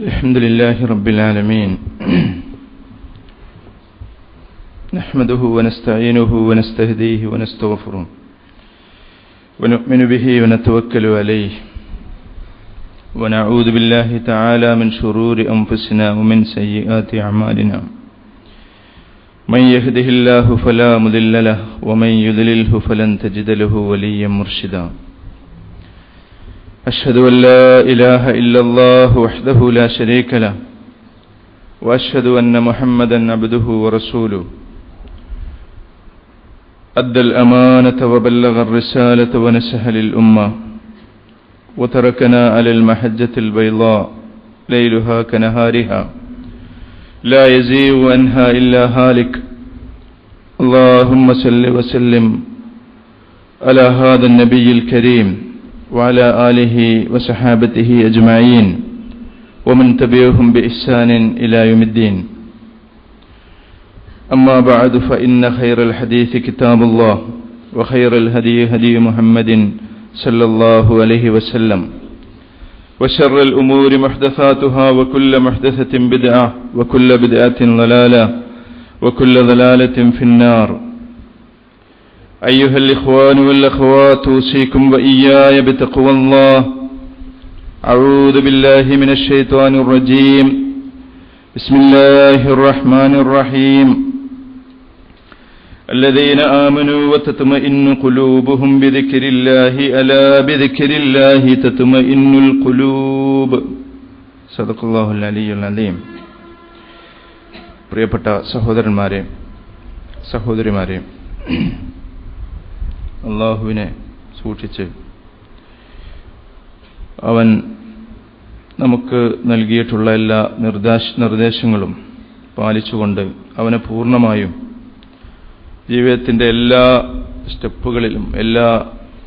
الحمد لله رب العالمين. نحمده ونستعينه ونستهديه ونستغفره ونؤمن به ونتوكل عليه. ونعوذ بالله تعالى من شرور أنفسنا ومن سيئات أعمالنا. من يهده الله فلا مضل له ومن يضلله فلن تجد له وليا مرشدا. أشهد أن لا إله إلا الله وحده لا شريك له وأشهد أن محمدا عبده ورسوله. أدى الأمانة وبلغ الرسالة ونسح للأمة وتركنا على المحجة البيضاء ليلها كنهارها. لا يزيغ عنها إلا هالك. اللهم صل وسلم على هذا النبي الكريم. وعلى آله وصحابته أجمعين ومن تبعهم بإحسان إلى يوم الدين. أما بعد فإن خير الحديث كتاب الله وخير الهدي هدي محمد صلى الله عليه وسلم. وشر الأمور محدثاتها وكل محدثة بدعة وكل بدعة ضلالة وكل ضلالة في النار. أيها الإخوان والأخوات أوصيكم وإياي بتقوى الله أعوذ بالله من الشيطان الرجيم بسم الله الرحمن الرحيم الذين آمنوا وتطمئن قلوبهم بذكر الله ألا بذكر الله تطمئن القلوب صدق الله العلي العظيم പ്രിയപ്പെട്ട സഹോദരന്മാരെ സഹോദരിമാരെ അള്ളാഹുവിനെ സൂക്ഷിച്ച് അവൻ നമുക്ക് നൽകിയിട്ടുള്ള എല്ലാ നിർദ്ദേശ നിർദ്ദേശങ്ങളും പാലിച്ചുകൊണ്ട് അവനെ പൂർണമായും ജീവിതത്തിന്റെ എല്ലാ സ്റ്റെപ്പുകളിലും എല്ലാ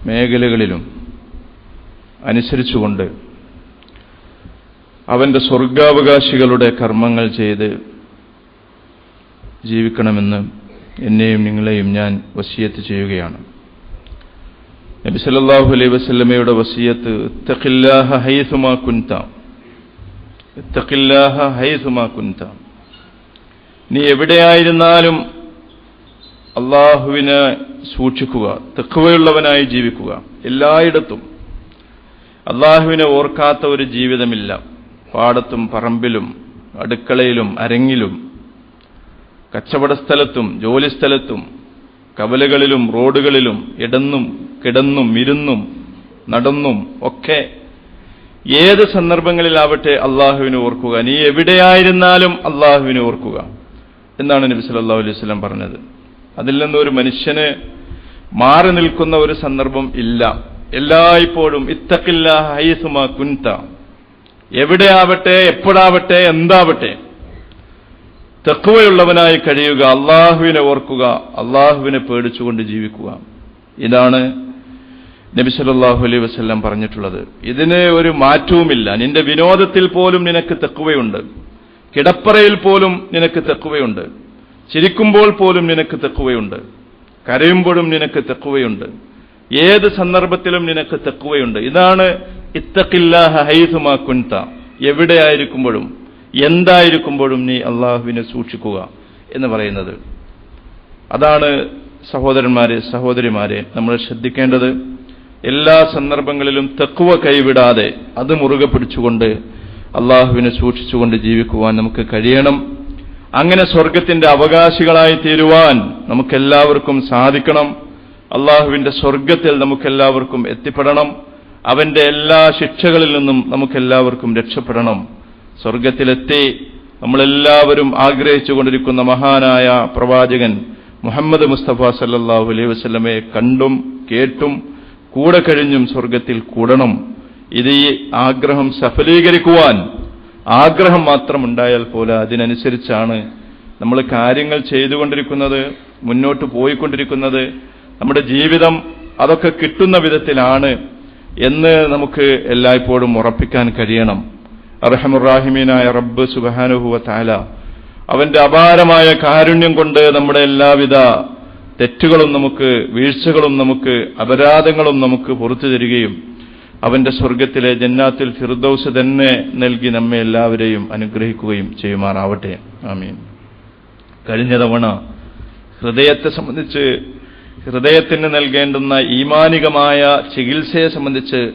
മേഖലകളിലും അനുസരിച്ചുകൊണ്ട് അവന്റെ സ്വർഗാവകാശികളുടെ കർമ്മങ്ങൾ ചെയ്ത് ജീവിക്കണമെന്ന് എന്നെയും നിങ്ങളെയും ഞാൻ വസിയത്ത് ചെയ്യുകയാണ്. നബി സല്ലല്ലാഹു അലൈഹി വസല്ലമയുടെ വസിയത്ത് ഇത്തഖില്ലാഹ ഹൈസുമാ കുൻത ഇത്തഖില്ലാഹ ഹൈസുമാ കുൻത. നീ എവിടെയായിരുന്നാലും അള്ളാഹുവിനെ സൂക്ഷിക്കുക തെക്കുവയുള്ളവനായി ജീവിക്കുക എല്ലായിടത്തും. അള്ളാഹുവിനെ ഓർക്കാത്ത ഒരു ജീവിതമില്ല. പാടത്തും പറമ്പിലും അടുക്കളയിലും അരങ്ങിലും കച്ചവട സ്ഥലത്തും ജോലിസ്ഥലത്തും കവലകളിലും റോഡുകളിലും ഇടന്നും കിടന്നും ഇരുന്നും നടന്നും ഒക്കെ ഏത് സന്ദർഭങ്ങളിലാവട്ടെ അള്ളാഹുവിനെ ഓർക്കുക. നീ എവിടെയായിരുന്നാലും അള്ളാഹുവിനെ ഓർക്കുക എന്നാണ് നബി സല്ലല്ലാഹു അലൈഹി പറഞ്ഞത്. അതിൽ നിന്ന് ഒരു മനുഷ്യന് മാറി നിൽക്കുന്ന ഒരു സന്ദർഭം ഇല്ല. എല്ലായ്പ്പോഴും ഇത്തക്കില്ല ഹൈസുമാ കുൻത. എവിടെയാവട്ടെ എപ്പോഴാവട്ടെ എന്താവട്ടെ തെക്കുവയുള്ളവനായി കഴിയുക അള്ളാഹുവിനെ ഓർക്കുക അള്ളാഹുവിനെ പേടിച്ചുകൊണ്ട് ജീവിക്കുക. ഇതാണ് നബി സല്ലല്ലാഹു അലൈഹി വസല്ലം പറഞ്ഞിട്ടുള്ളത്. ഇതിന് ഒരു മാറ്റവുമില്ല. നിന്റെ വിനോദത്തിൽ പോലും നിനക്ക് തെക്കുവയുണ്ട് കിടപ്പറയിൽ പോലും നിനക്ക് തെക്കുവയുണ്ട് ചിരിക്കുമ്പോൾ പോലും നിനക്ക് തെക്കുവയുണ്ട് കരയുമ്പോഴും നിനക്ക് തെക്കുവയുണ്ട് ഏത് സന്ദർഭത്തിലും നിനക്ക് തെക്കുവയുണ്ട് ഇതാണ് ഇത്തക്കില്ലാഹ ഹൈസുമാ കുൻത. എവിടെയായിരിക്കുമ്പോഴും എന്തായിരിക്കുമ്പോഴും നീ അള്ളാഹുവിനെ സൂക്ഷിക്കുക എന്ന് പറയുന്നത്. അതാണ് സഹോദരന്മാരെ സഹോദരിമാരെ നമ്മൾ ശ്രദ്ധിക്കേണ്ടത്. എല്ലാ സന്ദർഭങ്ങളിലും തെക്കുവ കൈവിടാതെ അത് മുറുകെ പിടിച്ചുകൊണ്ട് അള്ളാഹുവിനെ സൂക്ഷിച്ചുകൊണ്ട് ജീവിക്കുവാൻ നമുക്ക് കഴിയണം. അങ്ങനെ സ്വർഗത്തിന്റെ അവകാശികളായി തീരുവാൻ നമുക്കെല്ലാവർക്കും സാധിക്കണം. അള്ളാഹുവിന്റെ സ്വർഗത്തിൽ നമുക്കെല്ലാവർക്കും എത്തിപ്പെടണം. അവന്റെ എല്ലാ ശിക്ഷകളിൽ നിന്നും നമുക്കെല്ലാവർക്കും രക്ഷപ്പെടണം. സ്വർഗത്തിലെത്തി നമ്മളെല്ലാവരും ആഗ്രഹിച്ചുകൊണ്ടിരിക്കുന്ന മഹാനായ പ്രവാചകൻ മുഹമ്മദ് മുസ്തഫ സല്ലാഹു അലൈഹി വസ്ലമെ കണ്ടും കേട്ടും കൂടെ കഴിഞ്ഞും സ്വർഗത്തിൽ കൂടണം. ഇത് ഈ ആഗ്രഹം സഫലീകരിക്കുവാൻ ആഗ്രഹം മാത്രം ഉണ്ടായാൽ പോലെ അതിനനുസരിച്ചാണ് നമ്മൾ കാര്യങ്ങൾ ചെയ്തുകൊണ്ടിരിക്കുന്നത് മുന്നോട്ട് പോയിക്കൊണ്ടിരിക്കുന്നത്. നമ്മുടെ ജീവിതം അതൊക്കെ കിട്ടുന്ന വിധത്തിലാണ് എന്ന് നമുക്ക് എല്ലായ്പ്പോഴും ഉറപ്പിക്കാൻ കഴിയണം. അർഹമുറാഹിമീനായ റബ്ബ് സുബാനുഹുവ അവന്റെ അപാരമായ കാരുണ്യം കൊണ്ട് നമ്മുടെ എല്ലാവിധ തെറ്റുകളും നമുക്ക് വീഴ്ചകളും നമുക്ക് അപരാധങ്ങളും നമുക്ക് പുറത്തു തരികയും അവന്റെ സ്വർഗത്തിലെ ജന്നാത്തിൽ ഫിർദൌസ് തന്നെ നൽകി നമ്മെ എല്ലാവരെയും അനുഗ്രഹിക്കുകയും ചെയ്യുമാറാവട്ടെ. ആമീൻ. കഴിഞ്ഞ തവണ ഹൃദയത്തെ സംബന്ധിച്ച് ഹൃദയത്തിന് നൽകേണ്ടുന്ന ഈമാനികമായ ചികിത്സയെ സംബന്ധിച്ച്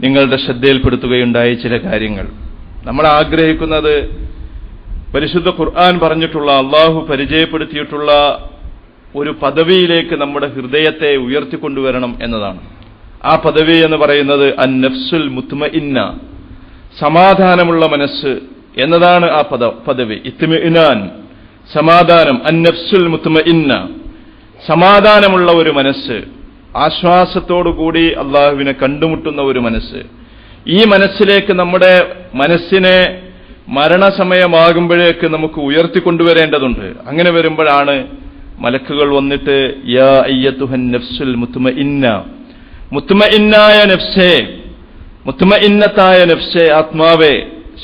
നിങ്ങളുടെ ശ്രദ്ധയിൽപ്പെടുത്തുകയുണ്ടായ ചില കാര്യങ്ങൾ. നമ്മൾ ആഗ്രഹിക്കുന്നത് പരിശുദ്ധ ഖുർആൻ പറഞ്ഞിട്ടുള്ള അള്ളാഹു പരിചയപ്പെടുത്തിയിട്ടുള്ള ഒരു പദവിയിലേക്ക് നമ്മുടെ ഹൃദയത്തെ ഉയർത്തിക്കൊണ്ടുവരണം എന്നതാണ്. ആ പദവി എന്ന് പറയുന്നത് അൻ നഫ്സുൽ മുത്മ ഇന്ന സമാധാനമുള്ള മനസ്സ് എന്നതാണ് ആ പദ പദവി. ഇത്മിഇനാൻ സമാധാനം അൻ നഫ്സുൽ മുത്മ ഇന്ന സമാധാനമുള്ള ഒരു മനസ്സ് ആശ്വാസത്തോടുകൂടി അള്ളാഹുവിനെ കണ്ടുമുട്ടുന്ന ഒരു മനസ്സ്. ഈ മനസ്സിലേക്ക് നമ്മുടെ മനസ്സിനെ മരണസമയമാകുമ്പോഴേക്ക് നമുക്ക് ഉയർത്തിക്കൊണ്ടുവരേണ്ടതുണ്ട്. അങ്ങനെ വരുമ്പോഴാണ് മലക്കുകൾ വന്നിട്ട് യാ നഫ്സുൽ മുത്തുമ ഇന്ന മുത്തുമ ഇന്നായ നഫ്സേ മുത്തുമ ഇന്നത്തായ നഫ്സേ ആത്മാവേ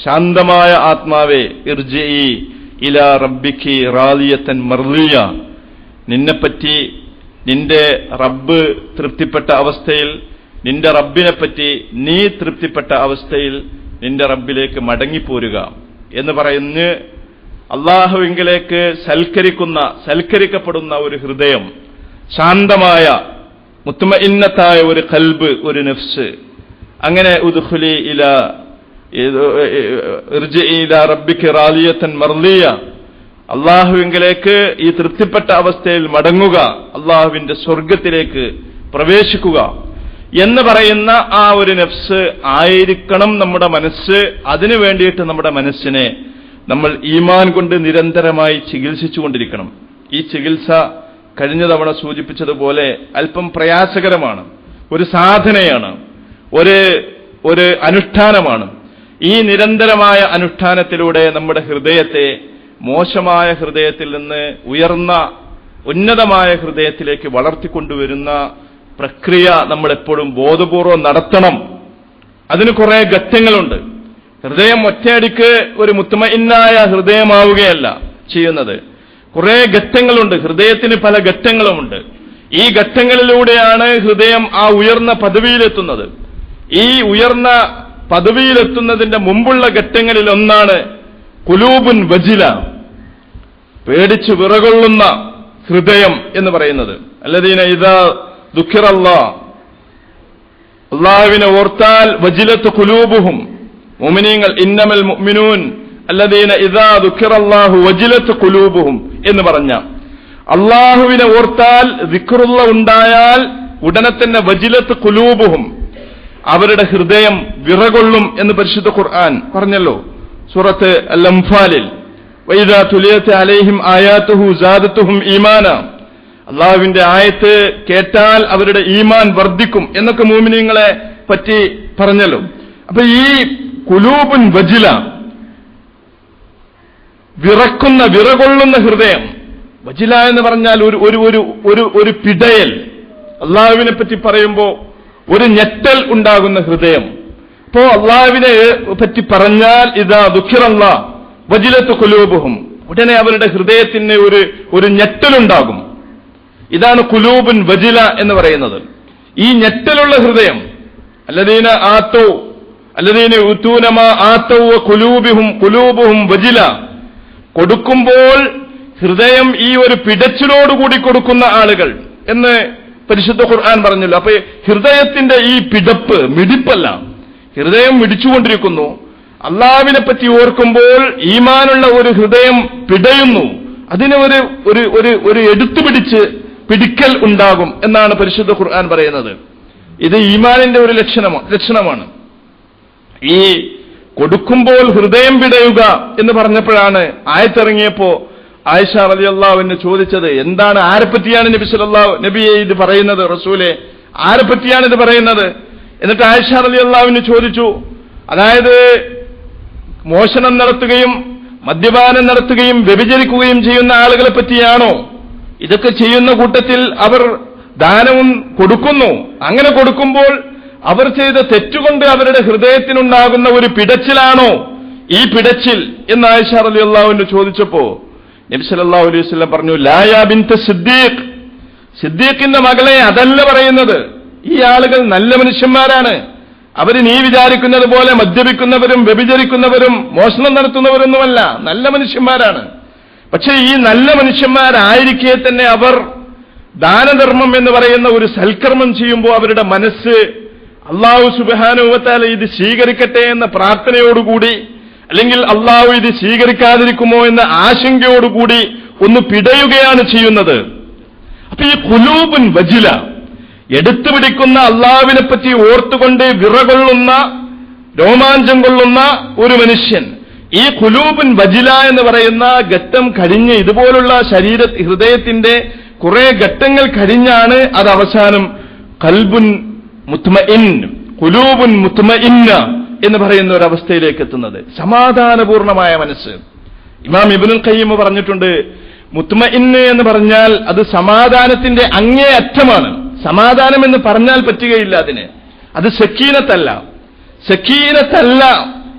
ശാന്തമായ ആത്മാവേ ഇർജി ഇല റബ്ബിക്ക് റാലിയത്തൻ മർലിയ. നിന്നെപ്പറ്റി നിന്റെ റബ്ബ് തൃപ്തിപ്പെട്ട അവസ്ഥയിൽ നിന്റെ റബ്ബിനെ പറ്റി നീ തൃപ്തിപ്പെട്ട അവസ്ഥയിൽ നിന്റെ റബ്ബിലേക്ക് മടങ്ങിപ്പോരുക എന്ന് പറയുന്ന അള്ളാഹുവിങ്കിലേക്ക് സൽക്കരിക്കുന്ന സൽക്കരിക്കപ്പെടുന്ന ഒരു ഹൃദയം ശാന്തമായ മുത്തുമ ഇന്നത്തായ ഒരു കൽബ് ഒരു നെഫ്സ്. അങ്ങനെ ഉദുഹുലി ഇല ഇല റബ്ബിക്ക് റാലിയത്തൻ മർലിയ. അള്ളാഹുവിങ്കിലേക്ക് ഈ തൃപ്തിപ്പെട്ട അവസ്ഥയിൽ മടങ്ങുക അള്ളാഹുവിന്റെ സ്വർഗത്തിലേക്ക് പ്രവേശിക്കുക. എന്ന് പറയുന്ന ആ ഒരു നെഫ്സ് ആയിരിക്കണം നമ്മുടെ മനസ്സ്. അതിനു വേണ്ടിയിട്ട് നമ്മുടെ മനസ്സിനെ നമ്മൾ ഈമാൻ കൊണ്ട് നിരന്തരമായി ചികിത്സിച്ചുകൊണ്ടിരിക്കണം. ഈ ചികിത്സ കഴിഞ്ഞ തവണ സൂചിപ്പിച്ചതുപോലെ അല്പം പ്രയാസകരമാണ്. ഒരു സാധനയാണ്. ഒരു ഒരു അനുഷ്ഠാനമാണ്. ഈ നിരന്തരമായ അനുഷ്ഠാനത്തിലൂടെ നമ്മുടെ ഹൃദയത്തെ മോശമായ ഹൃദയത്തിൽ നിന്ന് ഉയർന്ന ഉന്നതമായ ഹൃദയത്തിലേക്ക് വളർത്തിക്കൊണ്ടുവരുന്ന പ്രക്രിയ നമ്മൾ എപ്പോഴും ബോധപൂർവം നടത്തണം. അതിന് കുറെ ഘട്ടങ്ങളുണ്ട്. ഹൃദയം ഒറ്റയടിക്ക് ഒരു മുത്തമയിന്നായ ഹൃദയമാവുകയല്ല ചെയ്യുന്നത്. കുറെ ഘട്ടങ്ങളുണ്ട്. ഹൃദയത്തിന് പല ഘട്ടങ്ങളുമുണ്ട്. ഈ ഘട്ടങ്ങളിലൂടെയാണ് ഹൃദയം ആ ഉയർന്ന പദവിയിലെത്തുന്നത്. ഈ ഉയർന്ന പദവിയിലെത്തുന്നതിന്റെ മുമ്പുള്ള ഘട്ടങ്ങളിൽ ഒന്നാണ് കുലൂബുൻ വജില പേടിച്ചു വിറകൊള്ളുന്ന ഹൃദയം എന്ന് പറയുന്നത്. അല്ലതീന ഇതാ ദുഃഖിറല്ല. അള്ളാഹുവിനെ ഓർത്താൽ വജിലത്ത് കുലൂബുഹും മുമിനീങ്ങൾ ഇന്നമൽ മുഅ്മിനൂൻ അല്ലദീന ഇദാ ദുഃഖിറല്ലാഹു വജിലത്ത് കുലൂബുഹും എന്ന് പറഞ്ഞ. അള്ളാഹുവിനെ ഓർത്താൽ ദിക്റുള്ള ഉണ്ടായാൽ ഉടനെ തന്നെ വജിലത്ത് കുലൂബുഹും അവരുടെ ഹൃദയം വിറകൊള്ളും എന്ന് പരിശുദ്ധ ഖുർആൻ പറഞ്ഞല്ലോ. സൂറത്ത് അൽ അംഫാലിൽ വൈദാ തുലിയത്ത് അലൈഹിം ആയാത്തുഹു ജാദത്തുഹും ഈമാന. അള്ളാഹുവിന്റെ ആയത്ത് കേട്ടാൽ അവരുടെ ഈമാൻ വർദ്ധിക്കും എന്നൊക്കെ മോമിനിയങ്ങളെ പറ്റി പറഞ്ഞല്ലോ. അപ്പൊ ഈ കുലൂബുൻ വജില വിറക്കുന്ന വിറകൊള്ളുന്ന ഹൃദയം വജില എന്ന് പറഞ്ഞാൽ ഒരു ഒരു ഒരു ഒരു ഒരു പിടയൽ. അള്ളാഹുവിനെ പറ്റി പറയുമ്പോ ഒരു ഞെട്ടൽ ഉണ്ടാകുന്ന ഹൃദയം. അപ്പോ അള്ളാഹുവിനെ പറ്റി പറഞ്ഞാൽ ഇതാ ദുഃഖിറല്ല വജിലത്ത് കുലൂബുഹും. ഉടനെ അവരുടെ ഹൃദയത്തിന് ഒരു ഒരു ഞെട്ടലുണ്ടാകും. ഇതാണ് കുലൂബുൻ വജില എന്ന് പറയുന്നത്. ഈ ഞെട്ടലുള്ള ഹൃദയം അല്ലദീന ആത്തോ അല്ലദീന ഉത്തൂനമ ആത്തോ കുലൂബിഹും കുലൂബുഹും വജില. കൊടുക്കുമ്പോൾ ഹൃദയം ഈ ഒരു പിടച്ചിലോടുകൂടി കൊടുക്കുന്ന ആളുകൾ എന്ന് പരിശുദ്ധ ഖുർആൻ പറഞ്ഞല്ലോ. അപ്പൊ ഹൃദയത്തിന്റെ ഈ പിടപ്പ് മിടിപ്പല്ല. ഹൃദയം മിടിച്ചുകൊണ്ടിരിക്കുന്നു. അള്ളാവിനെ പറ്റി ഓർക്കുമ്പോൾ ഈമാനുള്ള ഒരു ഹൃദയം പിടയുന്നു. അതിനെ ഒരു ഒരു ഒരു എടുത്തുപിടിച്ച് പിടിക്കൽ ഉണ്ടാകും എന്നാണ് പരിശുദ്ധ ഖുർആൻ പറയുന്നത്. ഇത് ഈമാനിന്റെ ഒരു ലക്ഷണമാണ് ലക്ഷണമാണ്. ഈ കൊടുക്കുമ്പോൾ ഹൃദയം പിടയുക എന്ന് പറഞ്ഞപ്പോഴാണ് ആയത്തിറങ്ങിയപ്പോ ആയിഷ അലി അള്ളാഹുവിനെ ചോദിച്ചത് എന്താണ് ആരെപ്പറ്റിയാണ് നബി സല്ലാ നബിയെ ഇത് പറയുന്നത് റസൂലെ? ആരെപ്പറ്റിയാണ് ഇത് പറയുന്നത്? എന്നിട്ട് ആയിഷ അലി അള്ളാഹുവിന് ചോദിച്ചു അതായത് മോഷണം നടത്തുകയും മദ്യപാനം നടത്തുകയും വ്യഭിചരിക്കുകയും ചെയ്യുന്ന ആളുകളെ പറ്റിയാണോ? ഇതൊക്കെ ചെയ്യുന്ന കൂട്ടത്തിൽ അവർ ദാനവും കൊടുക്കുന്നു. അങ്ങനെ കൊടുക്കുമ്പോൾ അവർ ചെയ്ത തെറ്റുകൊണ്ട് അവരുടെ ഹൃദയത്തിനുണ്ടാകുന്ന ഒരു പിടച്ചിലാണോ? ഈ പിടച്ചിൽ എന്ന് ആയിഷ അലി അള്ളാഹുവിന് ചോദിച്ചപ്പോ നബി സല്ലല്ലാഹു അലൈഹി വസല്ലം പറഞ്ഞു ലായാ ബിൻത സിദ്ദീഖ്. സിദ്ദീഖിന്റെ മകളെ അതല്ല പറയുന്നത്. ഈ ആളുകൾ നല്ല മനുഷ്യന്മാരാണ്. അവർ നീ വിചാരിക്കുന്നത് പോലെ മദ്യപിക്കുന്നവരും വ്യഭിചരിക്കുന്നവരും മോഷണം നടത്തുന്നവരൊന്നുമല്ല നല്ല മനുഷ്യന്മാരാണ്. പക്ഷേ ഈ നല്ല മനുഷ്യന്മാരായിരിക്കെ തന്നെ അവർ ദാനധർമ്മം എന്ന് പറയുന്ന ഒരു സൽക്കർമ്മം ചെയ്യുമ്പോൾ അവരുടെ മനസ്സ് അള്ളാഹു സുബാനുവത്താല ഇത് സ്വീകരിക്കട്ടെ എന്ന പ്രാർത്ഥനയോടുകൂടി അല്ലെങ്കിൽ അള്ളാഹു ഇത് സ്വീകരിക്കാതിരിക്കുമോ എന്ന ആശങ്കയോടുകൂടി ഒന്ന് പിടയുകയാണ് ചെയ്യുന്നത്. അപ്പൊ ഈ കുലൂബുൻ വജില എടുത്തു പിടിക്കുന്ന അള്ളാവിനെ പറ്റി ഓർത്തുകൊണ്ട് വിറകൊള്ളുന്ന രോമാഞ്ചം കൊള്ളുന്ന ഒരു മനുഷ്യൻ ഈ കുലൂബുൻ വജില എന്ന് പറയുന്ന ഘട്ടം കഴിഞ്ഞ് ഇതുപോലുള്ള ശരീര ഹൃദയത്തിന്റെ കുറെ ഘട്ടങ്ങൾ കഴിഞ്ഞാണ് അത് അവസാനം കൽബുൻ മുത്മഇൻ കുലൂബുൻ മുത്മഇന്ന എന്ന് പറയുന്ന ഒരു അവസ്ഥയിലേക്ക് എത്തുന്നത്. സമാധാനപൂർണമായ മനസ്സ്. ഇമാം ഇബിനുൽ ഖയ്യിം പറഞ്ഞിട്ടുണ്ട് മുത്മഇന്ന് എന്ന് പറഞ്ഞാൽ അത് സമാധാനത്തിന്റെ അങ്ങേ അറ്റമാണ്. സമാധാനം എന്ന് പറഞ്ഞാൽ പറ്റുകയില്ല അതിന്. അത് സക്കീനത്തല്ല. സക്കീനത്തല്ല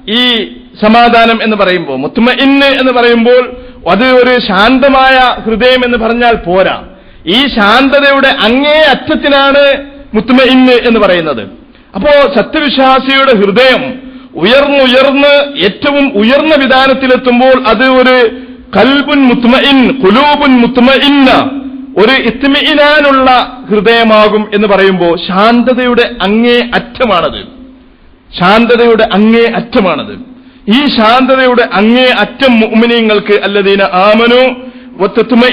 ഈ സമാധാനം എന്ന് പറയുമ്പോൾ മുത്മഇന്ന് എന്ന് പറയുമ്പോൾ അത് ഒരു ശാന്തമായ ഹൃദയം എന്ന് പറഞ്ഞാൽ പോരാ. ഈ ശാന്തതയുടെ അങ്ങേ അറ്റത്തിനാണ് മുത്മഇന്ന് എന്ന് പറയുന്നത്. അപ്പോ സത്യവിശ്വാസിയുടെ ഹൃദയം ഉയർന്നുയർന്ന് ഏറ്റവും ഉയർന്ന വിധാനത്തിലെത്തുമ്പോൾ അത് ഒരു കൽബുൻ മുത്മഇൻ കുലൂബുൻ മുത്മഇന്ന ഒരു ഇത്മിഇനാനുള്ള ഹൃദയമാകും എന്ന് പറയുമ്പോൾ ശാന്തതയുടെ അങ്ങേ അറ്റമാണത്. ശാന്തതയുടെ അങ്ങേ അറ്റമാണത്. ഈ ശാന്തതയുടെ അങ്ങേ അറ്റം മുഅ്മിനീങ്ങൾക്ക് അല്ലദീന ആമനു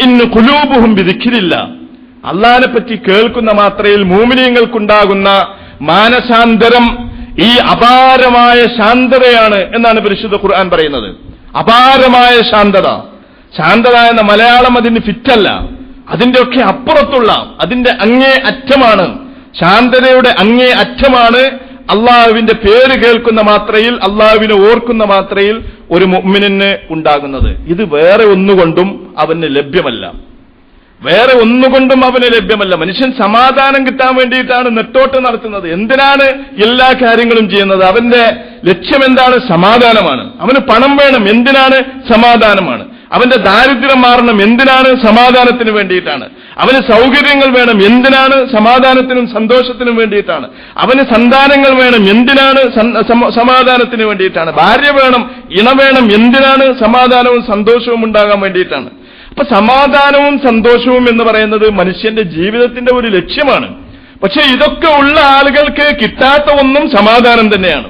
ഇന്ന് കുലൂപുഹും വിധിക്കില്ല അള്ളാഹിനെ പറ്റി കേൾക്കുന്ന മാത്രയിൽ മൂമിനീങ്ങൾക്കുണ്ടാകുന്ന മാനസാന്തരം ഈ അപാരമായ ശാന്തതയാണ് എന്നാണ് പരിശുദ്ധ ഖുർആൻ പറയുന്നത്. അപാരമായ ശാന്തത. ശാന്തത എന്ന മലയാളം അതിന് ഫിറ്റല്ല. അതിന്റെ ഒക്കെ അപ്പുറത്തുള്ള അതിന്റെ അങ്ങേ അറ്റമാണ്. ശാന്തതയുടെ അങ്ങേ അറ്റമാണ് അള്ളാഹുവിന്റെ പേര് കേൾക്കുന്ന മാത്രയിൽ അള്ളാഹുവിനെ ഓർക്കുന്ന മാത്രയിൽ ഒരു മുഅ്മിനിന് ഉണ്ടാകുന്നത്. ഇത് വേറെ ഒന്നുകൊണ്ടും അവന് ലഭ്യമല്ല. വേറെ ഒന്നുകൊണ്ടും അവന് ലഭ്യമല്ല. മനുഷ്യൻ സമാധാനം കിട്ടാൻ വേണ്ടിയിട്ടാണ് നെട്ടോട്ടം നടത്തുന്നത്. എന്തിനാണ് എല്ലാ കാര്യങ്ങളും ചെയ്യുന്നത്? അവന്റെ ലക്ഷ്യം എന്താണ്? സമാധാനമാണ്. അവന് പണം വേണം എന്തിനാണ്? സമാധാനമാണ്. അവന്റെ ദാരിദ്ര്യം മാറണം എന്തിനാണ്? സമാധാനത്തിന് വേണ്ടിയിട്ടാണ്. അവന് സൗകര്യങ്ങൾ വേണം. എന്തിനാണ് സമാധാനത്തിനും സന്തോഷത്തിനും വേണ്ടിയിട്ടാണ്? അവന് സന്താനങ്ങൾ വേണം. എന്തിനാണ് സമാധാനത്തിന് വേണ്ടിയിട്ടാണ്? ഭാര്യ വേണം ഇണ വേണം. എന്തിനാണ് സമാധാനവും സന്തോഷവും ഉണ്ടാകാൻ വേണ്ടിയിട്ടാണ്? അപ്പൊ സമാധാനവും സന്തോഷവും എന്ന് പറയുന്നത് മനുഷ്യന്റെ ജീവിതത്തിന്റെ ഒരു ലക്ഷ്യമാണ്. പക്ഷെ ഇതൊക്കെ ഉള്ള ആളുകൾക്ക് കിട്ടാത്ത ഒന്നും സമാധാനം തന്നെയാണ്.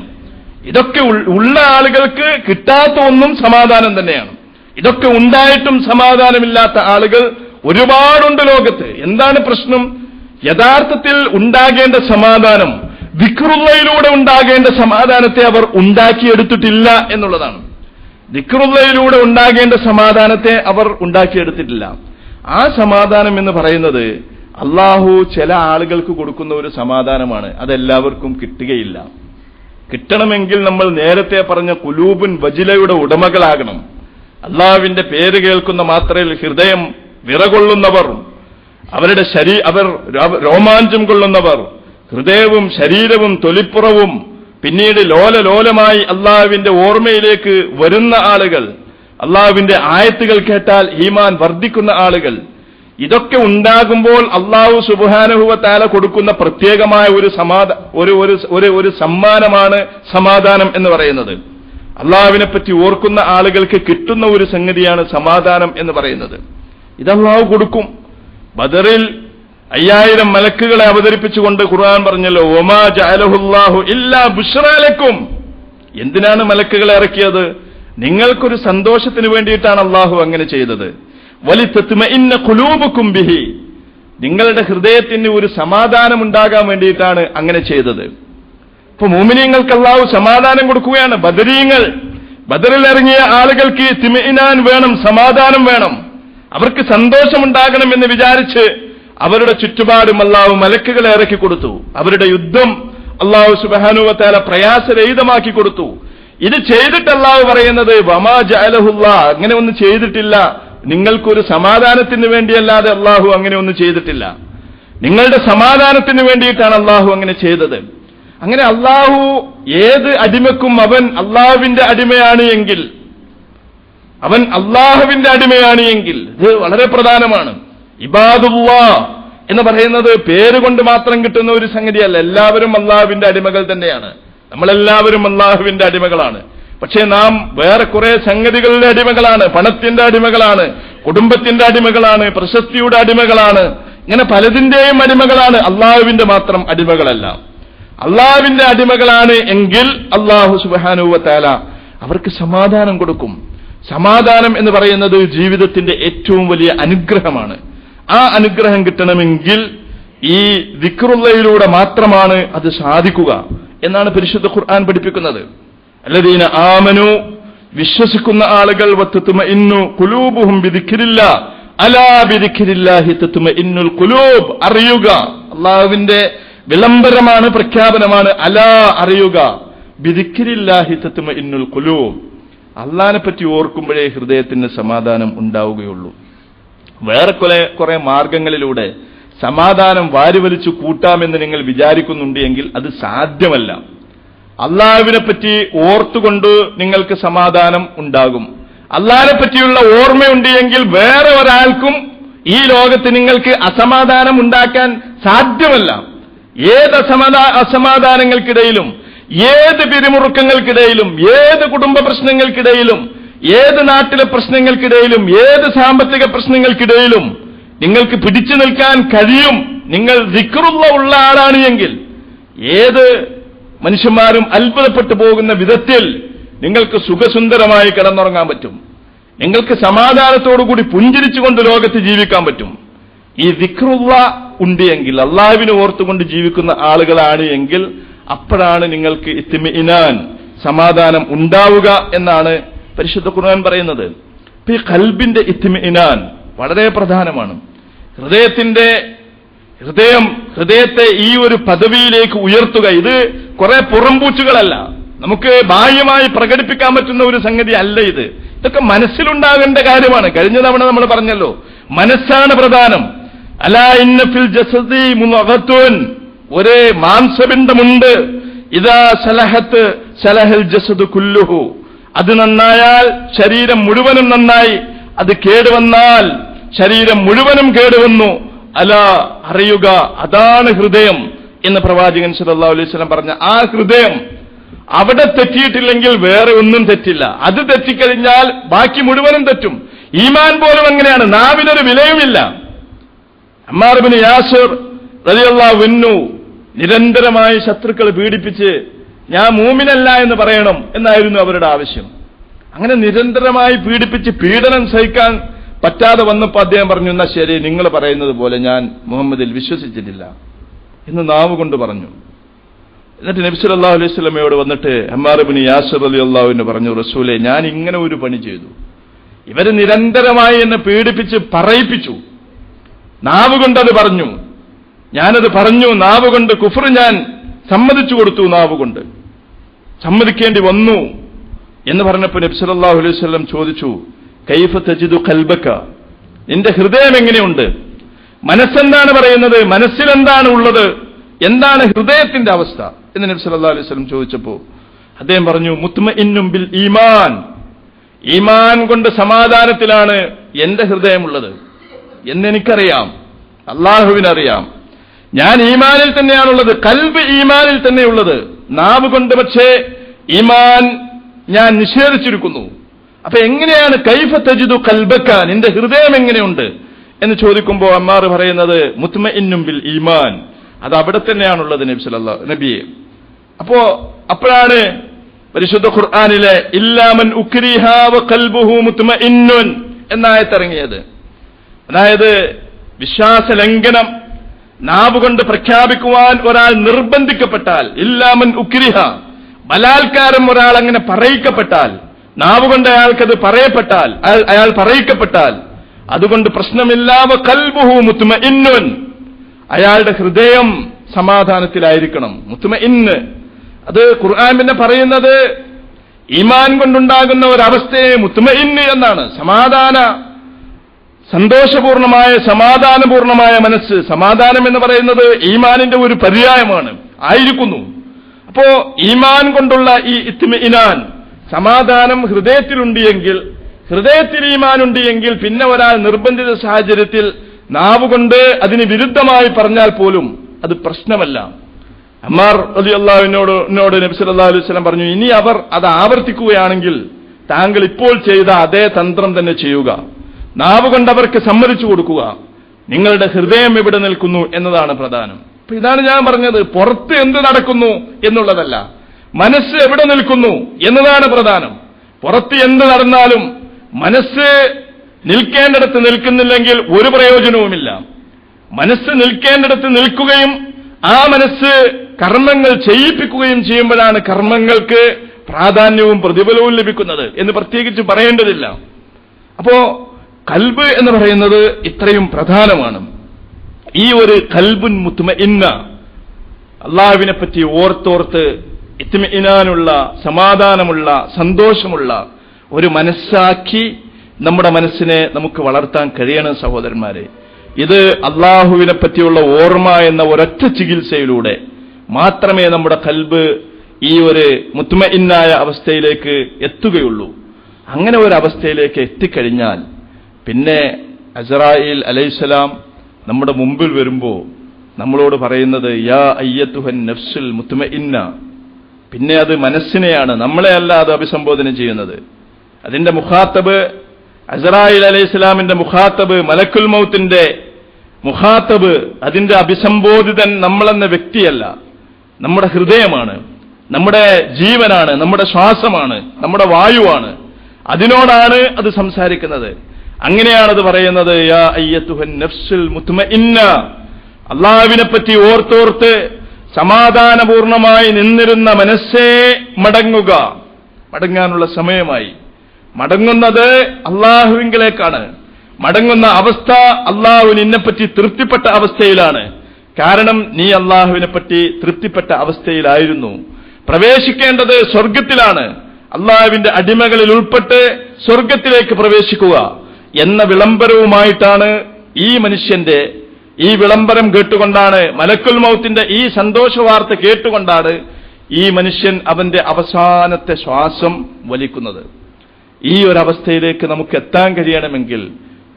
ഇതൊക്കെ ഉള്ള ആളുകൾക്ക് കിട്ടാത്ത ഒന്നും സമാധാനം തന്നെയാണ്. ഇതൊക്കെ ഉണ്ടായിട്ടും സമാധാനമില്ലാത്ത ആളുകൾ ഒരുപാടുണ്ട് ലോകത്ത്. എന്താണ് പ്രശ്നം? യഥാർത്ഥത്തിൽ ഉണ്ടാകേണ്ട സമാധാനം ദിക്റുള്ളയിലൂടെ ഉണ്ടാകേണ്ട സമാധാനത്തെ അവർ ഉണ്ടാക്കിയെടുത്തിട്ടില്ല എന്നുള്ളതാണ്. ദിക്റുള്ളയിലൂടെ ഉണ്ടാകേണ്ട സമാധാനത്തെ അവർ ഉണ്ടാക്കിയെടുത്തിട്ടില്ല. ആ സമാധാനം എന്ന് പറയുന്നത് അള്ളാഹു ചില ആളുകൾക്ക് കൊടുക്കുന്ന ഒരു സമാധാനമാണ്. അതെല്ലാവർക്കും കിട്ടുകയില്ല. കിട്ടണമെങ്കിൽ നമ്മൾ നേരത്തെ പറഞ്ഞ കുലൂബുൻ വജിലയുടെ ഉടമകളാകണം. അള്ളാഹുവിന്റെ പേര് കേൾക്കുന്ന മാത്രയിൽ ഹൃദയം വിറകൊള്ളുന്നവർ അവരുടെ ശരീ അവർ രോമാഞ്ചം കൊള്ളുന്നവർ ഹൃദയവും ശരീരവും തൊലിപ്പുറവും പിന്നീട് ലോല ലോലമായി അള്ളാഹുവിന്റെ ഓർമ്മയിലേക്ക് വരുന്ന ആളുകൾ അള്ളാഹുവിന്റെ ആയത്തുകൾ കേട്ടാൽ ഈമാൻ വർദ്ധിക്കുന്ന ആളുകൾ ഇതൊക്കെ ഉണ്ടാകുമ്പോൾ അള്ളാഹു സുബാനുഭവ കൊടുക്കുന്ന പ്രത്യേകമായ ഒരു സമാധ ഒരു ഒരു ഒരു ഒരു സമ്മാനമാണ് സമാധാനം എന്ന് പറയുന്നത്. അള്ളാഹുവിനെ പറ്റി ഓർക്കുന്ന ആളുകൾക്ക് കിട്ടുന്ന ഒരു സംഗതിയാണ് സമാധാനം എന്ന് പറയുന്നത്. ഇത് അള്ളാഹു കൊടുക്കും. ബദറിൽ അയ്യായിരം മലക്കുകളെ അവതരിപ്പിച്ചുകൊണ്ട് ഖുർആൻ പറഞ്ഞല്ലോ ഒമാ ജാലഹുല്ലാഹു ഇല്ലാ ബുഷ്റാലക്കും എന്തിനാണ് മലക്കുകളെ ഇറക്കിയത്? നിങ്ങൾക്കൊരു സന്തോഷത്തിന് വേണ്ടിയിട്ടാണ് അള്ളാഹു അങ്ങനെ ചെയ്തത്. വലിത്തത്മഇന്ന ഖുലൂബുക്കും ബിഹി. നിങ്ങളുടെ ഹൃദയത്തിന് ഒരു സമാധാനം ഉണ്ടാകാൻ വേണ്ടിയിട്ടാണ് അങ്ങനെ ചെയ്തത്. ഇപ്പൊ മോമിനിയങ്ങൾക്ക് അള്ളാഹു സമാധാനം കൊടുക്കുകയാണ്. ബദരീങ്ങൾ ബദറിൽ ഇറങ്ങിയ ആളുകൾക്ക് തിമിനാൻ വേണം സമാധാനം വേണം. അവർക്ക് സന്തോഷമുണ്ടാകണമെന്ന് വിചാരിച്ച് അവരുടെ ചുറ്റുപാടും അള്ളാഹു മലക്കുകളെ ഇറക്കി കൊടുത്തു. അവരുടെ യുദ്ധം അള്ളാഹു സുബാനുവത്തേല പ്രയാസരഹിതമാക്കി കൊടുത്തു. ഇത് ചെയ്തിട്ട് അള്ളാഹു പറയുന്നത് വമാ ജഅലഹുല്ല. അങ്ങനെ ഒന്നും ചെയ്തിട്ടില്ല. നിങ്ങൾക്കൊരു സമാധാനത്തിന് വേണ്ടിയല്ലാതെ അള്ളാഹു അങ്ങനെ ഒന്നും ചെയ്തിട്ടില്ല. നിങ്ങളുടെ സമാധാനത്തിന് വേണ്ടിയിട്ടാണ് അള്ളാഹു അങ്ങനെ ചെയ്തത്. അങ്ങനെ അള്ളാഹു ഏത് അടിമക്കും അവൻ അള്ളാഹുവിന്റെ അടിമയാണ് എങ്കിൽ അവൻ അള്ളാഹുവിന്റെ അടിമയാണ് എങ്കിൽ ഇത് വളരെ പ്രധാനമാണ്. ഇബാദുല്ലാ എന്ന് പറയുന്നത് പേരുകൊണ്ട് മാത്രം കിട്ടുന്ന ഒരു സംഗതിയല്ല. എല്ലാവരും അള്ളാഹുവിന്റെ അടിമകൾ തന്നെയാണ്. നമ്മളെല്ലാവരും അള്ളാഹുവിന്റെ അടിമകളാണ്. പക്ഷേ നാം വേറെ കുറെ സംഗതികളുടെ അടിമകളാണ്. പണത്തിന്റെ അടിമകളാണ്. കുടുംബത്തിന്റെ അടിമകളാണ്. പ്രശസ്തിയുടെ അടിമകളാണ്. ഇങ്ങനെ പലതിന്റെയും അടിമകളാണ്. അള്ളാഹുവിന്റെ മാത്രം അടിമകളല്ല. അള്ളാഹുവിന്റെ അടിമകളാണ് എങ്കിൽ അള്ളാഹു സുബാനുവത്താല അവർക്ക് സമാധാനം കൊടുക്കും. സമാധാനം എന്ന് പറയുന്നത് ജീവിതത്തിന്റെ ഏറ്റവും വലിയ അനുഗ്രഹമാണ്. ആ അനുഗ്രഹം കിട്ടണമെങ്കിൽ ഈ ദിക്റുള്ളയിലൂടെ മാത്രമാണ് അത് സാധിക്കുക എന്നാണ് പരിശുദ്ധ ഖുർആൻ പഠിപ്പിക്കുന്നത്. അല്ലദീന ആമനു വിശ്വസിക്കുന്ന ആളുകൾ വത്തുമ ഇന്നു കുലൂബുഹും വിധിക്കില്ല അലാ വിധിക്കില്ലാഹി തത്തുമ ഇന്നുൽ കുലൂബ് അറിയുക. അള്ളാഹുവിന്റെ വിളംബരമാണ് പ്രഖ്യാപനമാണ് അലാ അറിയുക. വിധിക്കില്ലാഹി തത്തുമ ഇന്നുൽ കുലൂബ് അള്ളാഹിനെ പറ്റി ഓർക്കുമ്പോഴേ ഹൃദയത്തിന് സമാധാനം ഉണ്ടാവുകയുള്ളൂ. വേറെ കുറെ കുറെ മാർഗങ്ങളിലൂടെ സമാധാനം വാരിവലിച്ചു കൂട്ടാമെന്ന് നിങ്ങൾ വിചാരിക്കുന്നുണ്ട് എങ്കിൽ അത് സാധ്യമല്ല. അള്ളാഹുവിനെ പറ്റി ഓർത്തുകൊണ്ട് നിങ്ങൾക്ക് സമാധാനം ഉണ്ടാകും. അള്ളാഹിനെ പറ്റിയുള്ള ഓർമ്മയുണ്ട് എങ്കിൽ വേറെ ഒരാൾക്കും ഈ ലോകത്ത് നിങ്ങൾക്ക് അസമാധാനം ഉണ്ടാക്കാൻ സാധ്യമല്ല. ഏത് അസമാധാ അസമാധാനങ്ങൾക്കിടയിലും ഏത് പിരിമുറുക്കങ്ങൾക്കിടയിലും ഏത് കുടുംബ പ്രശ്നങ്ങൾക്കിടയിലും ഏത് നാട്ടിലെ പ്രശ്നങ്ങൾക്കിടയിലും ഏത് സാമ്പത്തിക പ്രശ്നങ്ങൾക്കിടയിലും നിങ്ങൾക്ക് പിടിച്ചു നിൽക്കാൻ കഴിയും. നിങ്ങൾ വിക്രുള്ള ഉള്ള ആളാണ് എങ്കിൽ ഏത് മനുഷ്യന്മാരും അത്ഭുതപ്പെട്ടു പോകുന്ന വിധത്തിൽ നിങ്ങൾക്ക് സുഖസുന്ദരമായി കിടന്നുറങ്ങാൻ പറ്റും. നിങ്ങൾക്ക് സമാധാനത്തോടുകൂടി പുഞ്ചിരിച്ചുകൊണ്ട് ലോകത്ത് ജീവിക്കാൻ പറ്റും. ഈ വിക്രുള്ള ഉണ്ട് എങ്കിൽ അള്ളാവിനെ ഓർത്തുകൊണ്ട് ജീവിക്കുന്ന ആളുകളാണ് എങ്കിൽ അപ്പോഴാണ് നിങ്ങൾക്ക് ഇത്തിമിനാൻ സമാധാനം ഉണ്ടാവുക എന്നാണ് പരിശുദ്ധ ഖുർആൻ പറയുന്നത്. ഈ കൽബിന്റെ ഇത്തിമിനാൻ വളരെ പ്രധാനമാണ്. ഹൃദയത്തിന്റെ ഹൃദയം ഹൃദയത്തെ ഈ ഒരു പദവിയിലേക്ക് ഉയർത്തുക ഇത് കുറെ പുറംപൂച്ചുകളല്ല. നമുക്ക് ബാഹ്യമായി പ്രകടിപ്പിക്കാൻ പറ്റുന്ന ഒരു സംഗതി അല്ല ഇത്. ഇതൊക്കെ മനസ്സിലുണ്ടാകേണ്ട കാര്യമാണ്. കഴിഞ്ഞ തവണ നമ്മൾ പറഞ്ഞല്ലോ മനസ്സാണ് പ്രധാനം. അലാ ഇന്നഫിൽ ജസദി മുനഗത്തുൻ ഒരു മാംസപിണ്ഡമുണ്ട് ഇതാ സലഹത്ത് സലഹൽ ജസദ് കുല്ലുഹു. അത് നന്നായാൽ ശരീരം മുഴുവനും നന്നായി. അത് കേടുവന്നാൽ ശരീരം മുഴുവനും കേടുവന്നു അല അറിയുക അതാണ് ഹൃദയം എന്ന് പ്രവാചകൻ അലൈഹി വസല്ലം പറഞ്ഞ ആ ഹൃദയം അവിടെ തെറ്റിയിട്ടില്ലെങ്കിൽ വേറെ ഒന്നും തെറ്റില്ല. അത് തെറ്റിക്കഴിഞ്ഞാൽ ബാക്കി മുഴുവനും തെറ്റും. ഈമാൻ പോലും അങ്ങനെയാണ്. നാവിനൊരു വിലയുമില്ല. അമ്മാർബിന് യാസുർ റലിയല്ലാവിന്നു നിരന്തരമായി ശത്രുക്കളെ പീഡിപ്പിച്ച് ഞാൻ മൂമിനല്ല എന്ന് പറയണം എന്നായിരുന്നു അവരുടെ ആവശ്യം. അങ്ങനെ നിരന്തരമായി പീഡിപ്പിച്ച് പീഡനം സഹിക്കാൻ പറ്റാതെ വന്നപ്പോൾ അദ്ദേഹം പറഞ്ഞു എന്നാ ശരി നിങ്ങൾ പറയുന്നത് പോലെ ഞാൻ മുഹമ്മദിൽ വിശ്വസിച്ചിട്ടില്ല. എന്ന് നാവ് കൊണ്ട് പറഞ്ഞു. എന്നിട്ട് നബി സല്ലല്ലാഹു അലൈഹി സ്വലമയോട് വന്നിട്ട് അമ്മാറുബിന് യാസർ അലി അള്ളാഹുവിന് പറഞ്ഞു റസൂലെ ഞാൻ ഇങ്ങനെ ഒരു പണി ചെയ്തു. ഇവർ നിരന്തരമായി എന്നെ പീഡിപ്പിച്ച് പറയിപ്പിച്ചു. നാവ് കൊണ്ടത് പറഞ്ഞു. ഞാനത് പറഞ്ഞു നാവുകൊണ്ട് കുഫർ ഞാൻ സമ്മതിച്ചു കൊടുത്തു നാവുകൊണ്ട്. സമ്മതിക്കേണ്ടി വന്നു എന്ന് പറഞ്ഞപ്പോൾ നബി സല്ലല്ലാഹു അലൈഹി വസല്ലം ചോദിച്ചു കൈഫ തജിദു കൽബക്ക നിന്റെ ഹൃദയം എങ്ങനെയുണ്ട്? മനസ്സെന്താണ് പറയുന്നത്? മനസ്സിലെന്താണ് ഉള്ളത്? എന്താണ് ഹൃദയത്തിന്റെ അവസ്ഥ? എന്ന് നബി സല്ലല്ലാഹു അലൈഹി സ്വലം ചോദിച്ചപ്പോ അദ്ദേഹം പറഞ്ഞു മുത്മഇന്നും ബിൽ ഈമാൻ. ഈമാൻ കൊണ്ട് സമാധാനത്തിലാണ് എന്റെ ഹൃദയമുള്ളത്. എന്നെനിക്കറിയാം. അള്ളാഹുവിനറിയാം ഞാൻ ഈമാനിൽ തന്നെയാണുള്ളത് കൽബ് ഈമാനിൽ തന്നെയുള്ളത്. നാവ് കൊണ്ട് പക്ഷേ ഈമാൻ ഞാൻ നിഷേധിച്ചിരിക്കുന്നു. അപ്പൊ എങ്ങനെയാണ് കൈഫ തജിദു കൽബക്ക നിന്റെ ഹൃദയം എങ്ങനെയുണ്ട്? എന്ന് ചോദിക്കുമ്പോൾ അമ്മാർ പറയുന്നത് മുത്മ ബിൽ ഈമാൻ. അത് അവിടെ തന്നെയാണുള്ളത് നബി സല്ല നബിയെ. അപ്പോ അപ്പോഴാണ് പരിശുദ്ധ ഖുർആാനിലെ ഇല്ലാമൻ ഉക്രിഹ വ ഖൽബുഹു മുത്മഇന്നുൻ എന്നായത്തിറങ്ങിയത്. അതായത് വിശ്വാസ ലംഘനം നാവ് കൊണ്ട് പ്രഖ്യാപിക്കുവാൻ ഒരാൾ നിർബന്ധിക്കപ്പെട്ടാൽ ഇല്ലാമൻ ഉക്രിഹ ബലാത്കാരം ഒരാൾ അങ്ങനെ പറയിക്കപ്പെട്ടാൽ നാവുകൊണ്ട് അയാൾക്കത് പറയപ്പെട്ടാൽ അയാൾ പറയിക്കപ്പെട്ടാൽ അതുകൊണ്ട് പ്രശ്നമില്ലാവ കൽബുഹു മുത്തുമ ഇന്നുൻ അയാളുടെ ഹൃദയം സമാധാനത്തിലായിരിക്കണം. മുത്തുമ ഇന്ന് അത് ഖുർആൻ പിന്നെ പറയുന്നത് ഈമാൻ കൊണ്ടുണ്ടാകുന്ന ഒരവസ്ഥയെ മുത്തുമ ഇന്ന് എന്നാണ്. സമാധാന സന്തോഷപൂർണമായ സമാധാനപൂർണമായ മനസ്സ്. സമാധാനം എന്ന് പറയുന്നത് ഈമാനിന്റെ ഒരു പര്യായമാണ്. ആയിരിക്കുന്നു. അപ്പോ ഈമാൻ കൊണ്ടുള്ള ഈ ഇത്മിനാൻ സമാധാനം ഹൃദയത്തിലുണ്ട് എങ്കിൽ ഹൃദയത്തിൽ ഈമാനുണ്ട് എങ്കിൽ പിന്നെ ഒരാൾ നിർബന്ധിത സാഹചര്യത്തിൽ നാവുകൊണ്ട് അതിന് വിരുദ്ധമായി പറഞ്ഞാൽ പോലും അത് പ്രശ്നമല്ല. അമ്മാർ അലി അള്ളാഹുവിനോട് എന്നോട് നബി സല്ലല്ലാഹു അലൈഹി സ്വലം പറഞ്ഞു ഇനി അവർ അത് ആവർത്തിക്കുകയാണെങ്കിൽ താങ്കൾ ഇപ്പോൾ ചെയ്ത അതേ തന്ത്രം തന്നെ ചെയ്യുക. നാവ് കൊണ്ടവർക്ക് സമ്മതിച്ചു കൊടുക്കുക. നിങ്ങളുടെ ഹൃദയം എവിടെ നിൽക്കുന്നു എന്നതാണ് പ്രധാനം. അപ്പൊ ഇതാണ് ഞാൻ പറഞ്ഞത്. പുറത്ത് എന്ത് നടക്കുന്നു എന്നുള്ളതല്ല. മനസ്സ് എവിടെ നിൽക്കുന്നു എന്നതാണ് പ്രധാനം. പുറത്ത് എന്ത് നടന്നാലും മനസ്സ് നിൽക്കേണ്ടിടത്ത് നിൽക്കുന്നില്ലെങ്കിൽ ഒരു പ്രയോജനവുമില്ല. മനസ്സ് നിൽക്കേണ്ടിടത്ത് നിൽക്കുകയും ആ മനസ്സ് കർമ്മങ്ങൾ ചെയ്യിപ്പിക്കുകയും ചെയ്യുമ്പോഴാണ് കർമ്മങ്ങൾക്ക് പ്രാധാന്യവും പ്രതിഫലവും ലഭിക്കുന്നത് എന്ന് പ്രത്യേകിച്ച് പറയേണ്ടതില്ല. അപ്പോ കൽബ് എന്ന് പറയുന്നത് ഇത്രയും പ്രധാനമാണ്. ഈ ഒരു കൽബുൻ മുത്തുമ ഇന്ന അള്ളാഹുവിനെ പറ്റി ഓർത്തോർത്ത് ഇത്തിമിനാനുള്ള സമാധാനമുള്ള സന്തോഷമുള്ള ഒരു മനസ്സാക്കി നമ്മുടെ മനസ്സിനെ നമുക്ക് വളർത്താൻ കഴിയണം സഹോദരന്മാരെ. ഇത് അള്ളാഹുവിനെ പറ്റിയുള്ള ഓർമ്മ എന്ന ഒരൊറ്റ ചികിത്സയിലൂടെ മാത്രമേ നമ്മുടെ കൽബ് ഈ ഒരു മുത്തുമ അവസ്ഥയിലേക്ക് എത്തുകയുള്ളൂ. അങ്ങനെ ഒരു അവസ്ഥയിലേക്ക് എത്തിക്കഴിഞ്ഞാൽ പിന്നെ അസറായിൽ അലൈഹിസ്സലാം നമ്മുടെ മുമ്പിൽ വരുമ്പോൾ നമ്മളോട് പറയുന്നത് യാ അയ്യത്തുഹൻ നഫ്സുൽ മുത്തുമ ഇന്ന പിന്നെ അത് മനസ്സിനെയാണ് നമ്മളെ അല്ല അത് അഭിസംബോധന ചെയ്യുന്നത്. അതിന്റെ മുഖാത്തബ് അസറായിൽ അലൈഹി ഇസ്ലാമിന്റെ മുഖാത്തബ് മലക്കുൽ മൗത്തിന്റെ മുഖാത്തബ് അതിന്റെ അഭിസംബോധിതൻ നമ്മളെന്ന വ്യക്തിയല്ല. നമ്മുടെ ഹൃദയമാണ് നമ്മുടെ ജീവനാണ് നമ്മുടെ ശ്വാസമാണ് നമ്മുടെ വായുവാണ്. അതിനോടാണ് അത് സംസാരിക്കുന്നത്. അങ്ങനെയാണത് പറയുന്നത് അള്ളാവിനെ പറ്റി ഓർത്തോർത്ത് സമാധാനപൂർണമായി നിന്നിരുന്ന മനസ്സേ മടങ്ങുക. മടങ്ങാനുള്ള സമയമായി. മടങ്ങുന്നത് അള്ളാഹുവിങ്കിലേക്കാണ്. മടങ്ങുന്ന അവസ്ഥ അള്ളാഹു നിന്നെപ്പറ്റി തൃപ്തിപ്പെട്ട അവസ്ഥയിലാണ്. കാരണം നീ അള്ളാഹുവിനെ പറ്റി തൃപ്തിപ്പെട്ട അവസ്ഥയിലായിരുന്നു. പ്രവേശിക്കേണ്ടത് സ്വർഗത്തിലാണ് അള്ളാഹുവിന്റെ അടിമകളിൽ ഉൾപ്പെട്ട് സ്വർഗത്തിലേക്ക് പ്രവേശിക്കുക. എന്ന വിളംബരവുമായിട്ടാണ് ഈ മനുഷ്യന്റെ ഈ വിളംബരം കേട്ടുകൊണ്ടാണ് മലക്കുൽ മൗത്തിന്റെ ഈ സന്തോഷ വാർത്ത കേട്ടുകൊണ്ടാണ് ഈ മനുഷ്യൻ അവന്റെ അവസാനത്തെ ശ്വാസം വലിക്കുന്നത്. ഈ ഒരു അവസ്ഥയിലേക്ക് നമുക്ക് എത്താൻ കഴിയണമെങ്കിൽ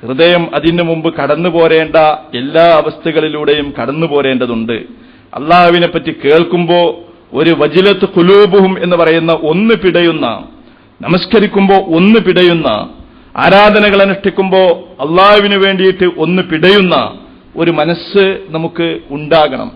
ഹൃദയം അതിനു മുമ്പ് കടന്നു പോരേണ്ട എല്ലാ അവസ്ഥകളിലൂടെയും കടന്നു പോരേണ്ടതുണ്ട്. അള്ളാഹുവിനെ പറ്റി കേൾക്കുമ്പോൾ ഒരു വജിലത്ത് കുലൂബുഹും എന്ന് പറയുന്ന ഒന്ന് പിടയുന്ന നമസ്കരിക്കുമ്പോൾ ഒന്ന് പിടയുന്ന ആരാധനകൾ അനുഷ്ഠിക്കുമ്പോൾ അള്ളാഹുവിന് വേണ്ടിയിട്ട് ഒന്ന് പിടയുന്ന ഒരു മനസ്സ് നമുക്ക് ഉണ്ടാകണം.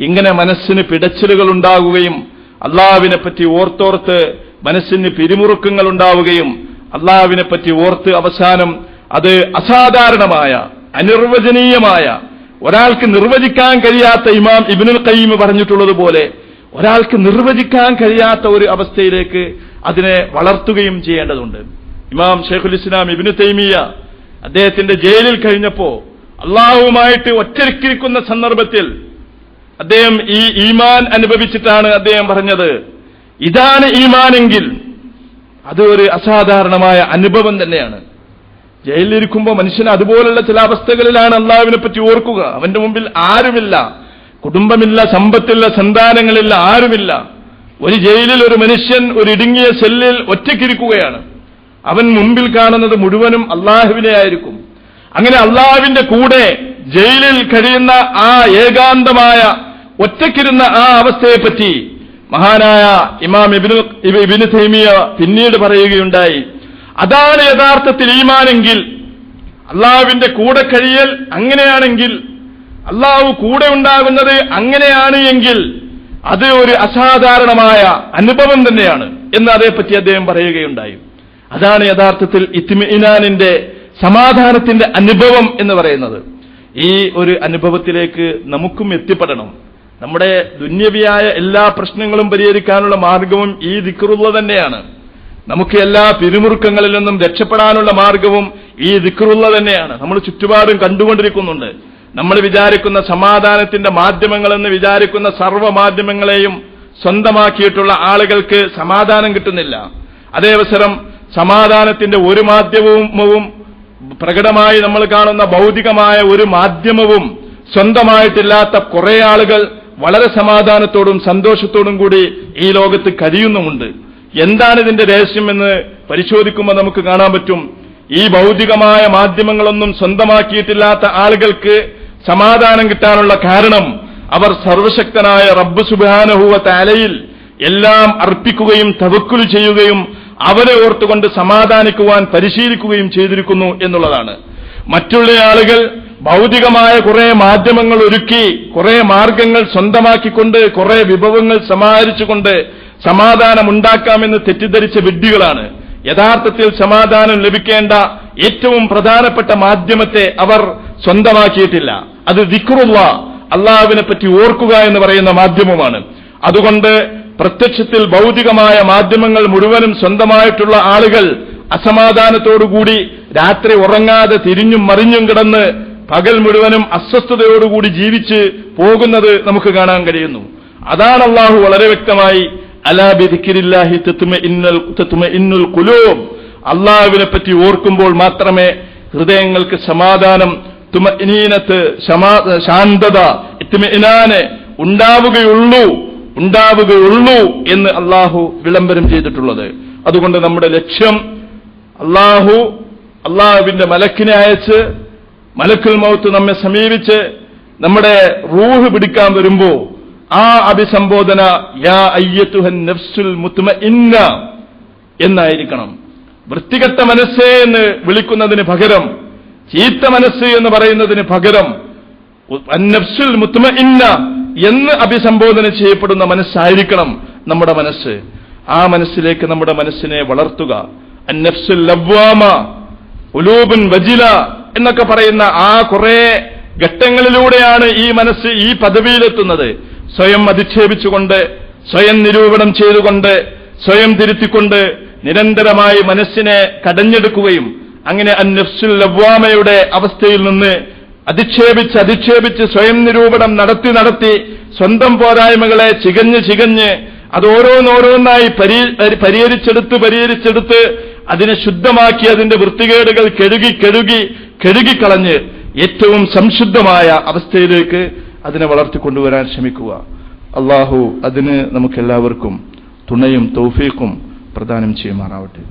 ഇങ്ങനെ മനസ്സിന് പിടച്ചിലുകൾ ഉണ്ടാകുകയും അള്ളാഹുവിനെ പറ്റി ഓർത്തോർത്ത് മനസ്സിന് പിരിമുറുക്കങ്ങൾ ഉണ്ടാവുകയും അള്ളാഹുവിനെ പറ്റി ഓർത്ത് അവസാനം അത് അസാധാരണമായ അനിർവചനീയമായ ഒരാൾക്ക് നിർവചിക്കാൻ കഴിയാത്ത ഇമാം ഇബിനുൽ കയ്യം പറഞ്ഞിട്ടുള്ളതുപോലെ ഒരാൾക്ക് നിർവചിക്കാൻ കഴിയാത്ത ഒരു അവസ്ഥയിലേക്ക് അതിനെ വളർത്തുകയും ചെയ്യേണ്ടതുണ്ട്. ഇമാം ഷെയ്ഖുൽ ഇസ്ലാം ഇബിനു തൈമിയ അദ്ദേഹത്തിന്റെ ജയിലിൽ കഴിഞ്ഞപ്പോ അള്ളാഹുവുമായിട്ട് ഒറ്റരിക്കിരിക്കുന്ന സന്ദർഭത്തിൽ അദ്ദേഹം ഈ ഈമാൻ അനുഭവിച്ചിട്ടാണ് അദ്ദേഹം പറഞ്ഞത്. ഇതാണ് ഈമാനെങ്കിൽ അത് ഒരു അസാധാരണമായ അനുഭവം തന്നെയാണ്. ജയിലിലിരിക്കുമ്പോൾ മനുഷ്യന് അതുപോലുള്ള ചില അവസ്ഥകളിലാണ് അള്ളാഹുവിനെ പറ്റി ഓർക്കുക. അവന്റെ മുമ്പിൽ ആരുമില്ല. കുടുംബമില്ല സമ്പത്തില്ല സന്താനങ്ങളില്ല ആരുമില്ല. ഒരു ജയിലിൽ ഒരു മനുഷ്യൻ ഒരു ഇടുങ്ങിയ സെല്ലിൽ ഒറ്റയ്ക്കിരിക്കുകയാണ്. അവൻ മുമ്പിൽ കാണുന്നത് മുഴുവനും അള്ളാഹുവിനെ ആയിരിക്കും. അങ്ങനെ അള്ളാഹുവിന്റെ കൂടെ ജയിലിൽ കഴിയുന്ന ആ ഏകാന്തമായ ഒറ്റക്കിരുന്ന ആ അവസ്ഥയെപ്പറ്റി മഹാനായ ഇമാം ഇബിനു തൈമിയ പിന്നീട് പറയുകയുണ്ടായി. അതാണ് യഥാർത്ഥത്തിൽ ഈമാനെങ്കിൽ അള്ളാഹുവിന്റെ കൂടെ കഴിയൽ അങ്ങനെയാണെങ്കിൽ അള്ളാഹു കൂടെ ഉണ്ടാകുന്നത് അങ്ങനെയാണ് എങ്കിൽ അത് ഒരു അസാധാരണമായ അനുഭവം തന്നെയാണ് എന്ന് അതേപ്പറ്റി അദ്ദേഹം പറയുകയുണ്ടായി. അതാണ് യഥാർത്ഥത്തിൽ ഇത്തിമിനാനിന്റെ സമാധാനത്തിന്റെ അനുഭവം എന്ന് പറയുന്നത്. ഈ ഒരു അനുഭവത്തിലേക്ക് നമുക്കും എത്തിപ്പെടണം. നമ്മുടെ ദുന്യവിയായ എല്ലാ പ്രശ്നങ്ങളും പരിഹരിക്കാനുള്ള മാർഗവും ഈ ദിക്റുള്ള തന്നെയാണ്. നമുക്ക് എല്ലാ പിരിമുറുക്കങ്ങളിൽ നിന്നും രക്ഷപ്പെടാനുള്ള മാർഗവും ഈ ദിക്റുള്ള തന്നെയാണ്. നമ്മൾ ചുറ്റുപാടും കണ്ടുകൊണ്ടിരിക്കുന്നുണ്ട്. നമ്മൾ വിചാരിക്കുന്ന സമാധാനത്തിന്റെ മാധ്യമങ്ങളെന്ന് വിചാരിക്കുന്ന സർവ മാധ്യമങ്ങളെയും സ്വന്തമാക്കിയിട്ടുള്ള ആളുകൾക്ക് സമാധാനം കിട്ടുന്നില്ല. അതേവസരം സമാധാനത്തിന്റെ ഒരു മാധ്യമവും പ്രകടമായി നമ്മൾ കാണുന്ന ഭൗതികമായ ഒരു മാധ്യമവും സ്വന്തമായിട്ടില്ലാത്ത കുറെ ആളുകൾ വളരെ സമാധാനത്തോടും സന്തോഷത്തോടും കൂടി ഈ ലോകത്ത് കഴിയുന്നുമുണ്ട്. എന്താണ് ഇതിന്റെ രഹസ്യം എന്ന് പരിശോധിക്കുമ്പോൾ നമുക്ക് കാണാൻ പറ്റും. ഈ ഭൗതികമായ മാധ്യമങ്ങളൊന്നും സ്വന്തമാക്കിയിട്ടില്ലാത്ത ആളുകൾക്ക് സമാധാനം കിട്ടാനുള്ള കാരണം അവർ സർവശക്തനായ റബ്ബ് സുബാനഹുവ താലയിൽ എല്ലാം അർപ്പിക്കുകയും തവക്കുൽ ചെയ്യുകയും അവരെ ഓർത്തുകൊണ്ട് സമാധാനിക്കുവാൻ പരിശീലിക്കുകയും ചെയ്തിരിക്കുന്നു എന്നുള്ളതാണ്. മറ്റുള്ള ആളുകൾ ഭൗതികമായ കുറെ മാധ്യമങ്ങൾ ഒരുക്കി കുറെ മാർഗങ്ങൾ സ്വന്തമാക്കിക്കൊണ്ട് കുറെ വിഭവങ്ങൾ സമാഹരിച്ചുകൊണ്ട് സമാധാനമുണ്ടാക്കാമെന്ന് തെറ്റിദ്ധരിച്ച വിഡ്ഢികളാണ്. യഥാർത്ഥത്തിൽ സമാധാനം ലഭിക്കേണ്ട ഏറ്റവും പ്രധാനപ്പെട്ട മാധ്യമത്തെ അവർ സ്വന്തമാക്കിയിട്ടില്ല. അത് ദിക്റുള്ള അള്ളാഹുവിനെ പറ്റി ഓർക്കുക എന്ന് പറയുന്ന മാധ്യമമാണ്. അതുകൊണ്ട് പ്രത്യക്ഷത്തിൽ ഭൗതികമായ മാധ്യമങ്ങൾ മുഴുവനും സ്വന്തമായിട്ടുള്ള ആളുകൾ അസമാധാനത്തോടുകൂടി രാത്രി ഉറങ്ങാതെ തിരിഞ്ഞും മറിഞ്ഞും കിടന്ന് പകൽ മുഴുവനും അസ്വസ്ഥതയോടുകൂടി ജീവിച്ച് പോകുന്നത് നമുക്ക് കാണാൻ കഴിയുന്നു. അതാണ് അള്ളാഹു വളരെ വ്യക്തമായി അലാബിദിക്കിരില്ലാഹി ഇന്നുൽ കുലൂബ് അള്ളാഹുവിനെ പറ്റി ഓർക്കുമ്പോൾ മാത്രമേ ഹൃദയങ്ങൾക്ക് സമാധാനം തുമ ഇനീനത്ത് ശാന്തത ഇത്തുമിനാന് ഉണ്ടാവുകയുള്ളൂ. ഉണ്ടാവുകയുള്ളൂ എന്ന് അള്ളാഹു വിളംബരം ചെയ്തിട്ടുള്ളത്. അതുകൊണ്ട് നമ്മുടെ ലക്ഷ്യം അള്ളാഹു അള്ളാഹുവിന്റെ മലക്കിനെ അയച്ച് മലക്കിൽ മൗത്ത് നമ്മെ സമീപിച്ച് നമ്മുടെ റൂഹ് പിടിക്കാൻ വരുമ്പോ ആ അഭിസംബോധന യാ അയ്യത്തുഹൻ നഫ്സുൽ മുത്തുമ ഇന്ന എന്നായിരിക്കണം. വൃത്തികെട്ട മനസ്സേ എന്ന് വിളിക്കുന്നതിന് പകരം ചീത്ത മനസ്സ് എന്ന് പറയുന്നതിന് പകരം നഫ്സുൽ മുത്തുമ ഇന്ന എന്ന് അഭിസംബോധന ചെയ്യപ്പെടുന്ന മനസ്സായിരിക്കണം നമ്മുടെ മനസ്സ്. ആ മനസ്സിലേക്ക് നമ്മുടെ മനസ്സിനെ വളർത്തുക. അന്നഫ്സുൽ വജില എന്നൊക്കെ പറയുന്ന ആ കുറെ ഘട്ടങ്ങളിലൂടെയാണ് ഈ മനസ്സ് ഈ പദവിയിലെത്തുന്നത്. സ്വയം അധിക്ഷേപിച്ചുകൊണ്ട് സ്വയം നിരൂപണം ചെയ്തുകൊണ്ട് സ്വയം തിരുത്തിക്കൊണ്ട് നിരന്തരമായി മനസ്സിനെ കടഞ്ഞെടുക്കുകയും അങ്ങനെ അന്നഫ്സുൽ ലവ്വാമയുടെ അവസ്ഥയിൽ നിന്ന് അധിക്ഷേപിച്ച് അധിക്ഷേപിച്ച് സ്വയം നിരൂപണം നടത്തി നടത്തി സ്വന്തം പോരായ്മകളെ ചികഞ്ഞ് ചികഞ്ഞ് അതോരോന്നോരോന്നായി പരിഹരിച്ചെടുത്ത് പരിഹരിച്ചെടുത്ത് അതിനെ ശുദ്ധമാക്കി അതിന്റെ വൃത്തികേടുകൾ കെഴുകി കെഴുകി കെഴുകിക്കളഞ്ഞ് ഏറ്റവും സംശുദ്ധമായ അവസ്ഥയിലേക്ക് അതിനെ വളർത്തിക്കൊണ്ടുവരാൻ ശ്രമിക്കുക. അള്ളാഹു അതിന് നമുക്കെല്ലാവർക്കും തുണയും തൗഫീഖും പ്രദാനം ചെയ്യുമാറാവട്ടെ.